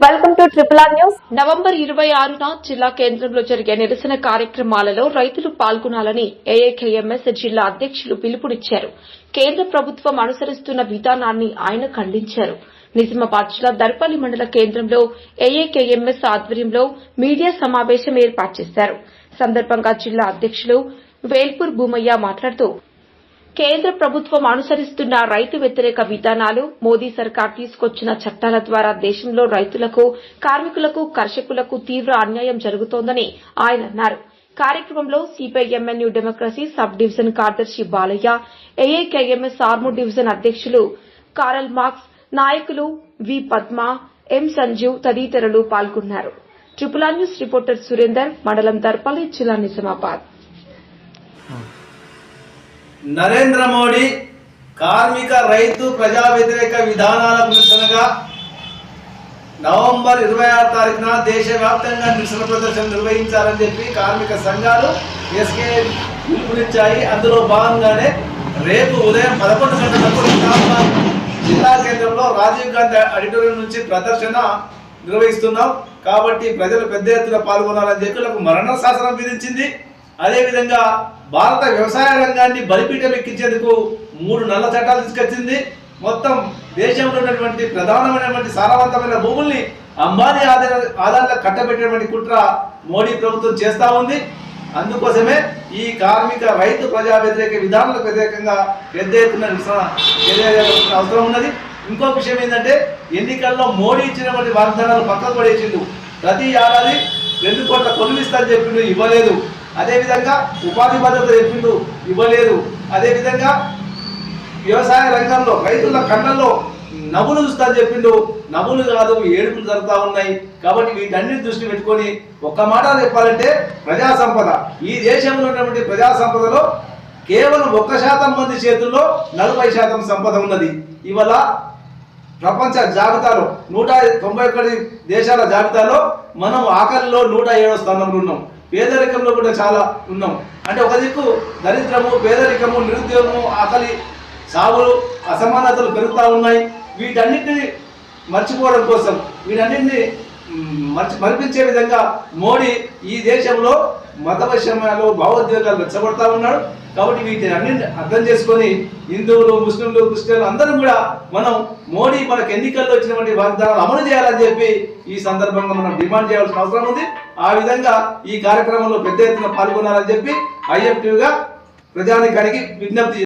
Triple R news November ఇరవై ఆరున జిల్లా కేంద్రంలో జరిగే నిరసన కార్యక్రమాలలో రైతులు పాల్గొనాలని ఏఐకేఎంఎస్ జిల్లా అధ్యక్షులు పిలుపునిచ్చారు. కేంద్ర ప్రభుత్వం అనుసరిస్తున్న విధానాన్ని ఆయన ఖండించారు. నిజామాబాద్ జిల్లా దర్పల్లి మండల కేంద్రంలో ఏఐకేఎంఎస్ ఆధ్వర్యంలో మీడియా సమావేశం ఏర్పాటు చేశారు. సందర్భంగా జిల్లా అధ్యక్షులు వేల్పూర్ భూమయ్య మాట్లాడుతూ కేంద్ర ప్రభుత్వం అనుసరిస్తున్న రైతు వ్యతిరేక విధానాలు మోదీ సర్కార్ తీసుకొచ్చిన చట్టాల ద్వారా దేశంలో రైతులకు కార్మికులకు కర్షకులకు తీవ్ర అన్యాయం జరుగుతోందని ఆయన అన్నారు. కార్యక్రమంలో సిపిఐఎంఎన్యూ డెమోక్రసీ సబ్ డివిజన్ కార్యదర్శి బాలయ్య ఏఐకేఎంఎస్ ఆర్మూర్ డివిజన్ అధ్యక్షులు కారల్ మార్క్స్ నాయకులు వి పద్మ ఎం సంజీవ్ తదితరులు పాల్గొన్నారు. Triple R news reporter Surender మండలం దర్పల్లి జిల్లా నిజామాబాద్. నరేంద్ర మోడీ కార్మిక రైతు ప్రజా వ్యతిరేక విధానాలకు నిరసనగా నవంబర్ ఇరవై ఆరు తారీఖున దేశవ్యాప్తంగా నిరసన ప్రదర్శన నిర్వహించాలని చెప్పి కార్మిక సంఘాలు ఎస్కే పిలుపునిచ్చాయి. అందులో భాగంగానే రేపు ఉదయం పదకొండు గంటలకు జిల్లా కేంద్రంలో రాజీవ్ గాంధీ ఆడిటోరియం నుంచి ప్రదర్శన నిర్వహిస్తున్నాం. కాబట్టి ప్రజలు పెద్ద ఎత్తున పాల్గొనాలని చెప్పి మరణ శాసనం విధించింది. అదేవిధంగా భారత వ్యవసాయ రంగాన్ని బలిపీఠం ఎక్కించేందుకు మూడు నల్ల చట్టాలు తీసుకొచ్చింది. మొత్తం దేశంలో ఉన్నటువంటి ప్రధానమైనటువంటి సారవంతమైన భూముల్ని అంబానీ ఆధార ఆధారంలో కట్టబెట్టేటువంటి కుట్ర మోడీ ప్రభుత్వం చేస్తూ ఉంది. అందుకోసమే ఈ కార్మిక రైతు ప్రజా వ్యతిరేక విధానాలకు వ్యతిరేకంగా పెద్ద ఎత్తున నిరసన అవసరం ఉన్నది. ఇంకో విషయం ఏంటంటే ఎన్నికల్లో మోడీ ఇచ్చినటువంటి వాగ్దానాలు పక్కకు పడేసిండు. ప్రతి ఏడాది రెండు కోట్ల కొలువు చెప్పిండు ఇవ్వలేదు. అదేవిధంగా ఉపాధి భద్రత చెప్పిండు ఇవ్వలేదు. అదేవిధంగా వ్యవసాయ రంగంలో రైతుల కళ్ళల్లో నవ్వులు చూస్తా చెప్పిండు. నవ్వులు కాదు ఏడుపులు జరుగుతూ ఉన్నాయి. కాబట్టి వీటన్నిటి దృష్టి పెట్టుకొని ఒక్క మాట చెప్పాలంటే ప్రజా సంపద ఈ దేశంలో ఉన్నటువంటి ప్రజా సంపదలో కేవలం ఒక్క శాతం మంది చేతుల్లో నలభై శాతం సంపద ఉన్నది. ఇవాళ ప్రపంచ జాబితాలో నూట తొంభై ఒకటి దేశాల జాబితాలో మనం ఆకలిలో నూట ఏడో స్థానంలో ఉన్నాం. పేదరికంలో కూడా చాలా ఉన్నాం. అంటే ఒక దిక్కు దరిద్రము పేదరికము నిరుద్యోగము ఆకలి సాగులు అసమానతలు పెరుగుతూ ఉన్నాయి. వీటన్నిటిని మర్చిపోవడం కోసం వీటన్నిటిని మర్చి మరిపించే విధంగా మోడీ ఈ దేశంలో మత భావోద్వేగాలు రెచ్చగొడతా ఉన్నాడు. కాబట్టి వీటిని అన్నింటి అర్థం చేసుకొని హిందువులు ముస్లింలు క్రిస్టియన్లు అందరూ కూడా మనం మోడీ మనకు ఎన్నికల్లో వచ్చినటువంటి వాగ్దానాలు అమలు చేయాలని చెప్పి ఈ సందర్భంగా మనం డిమాండ్ చేయాల్సిన అవసరం ఉంది. ఆ విధంగా ఈ కార్యక్రమంలో పెద్ద ఎత్తున పాల్గొనాలని చెప్పి ఐఎఫ్టీగా ప్రజానికానికి విజ్ఞప్తి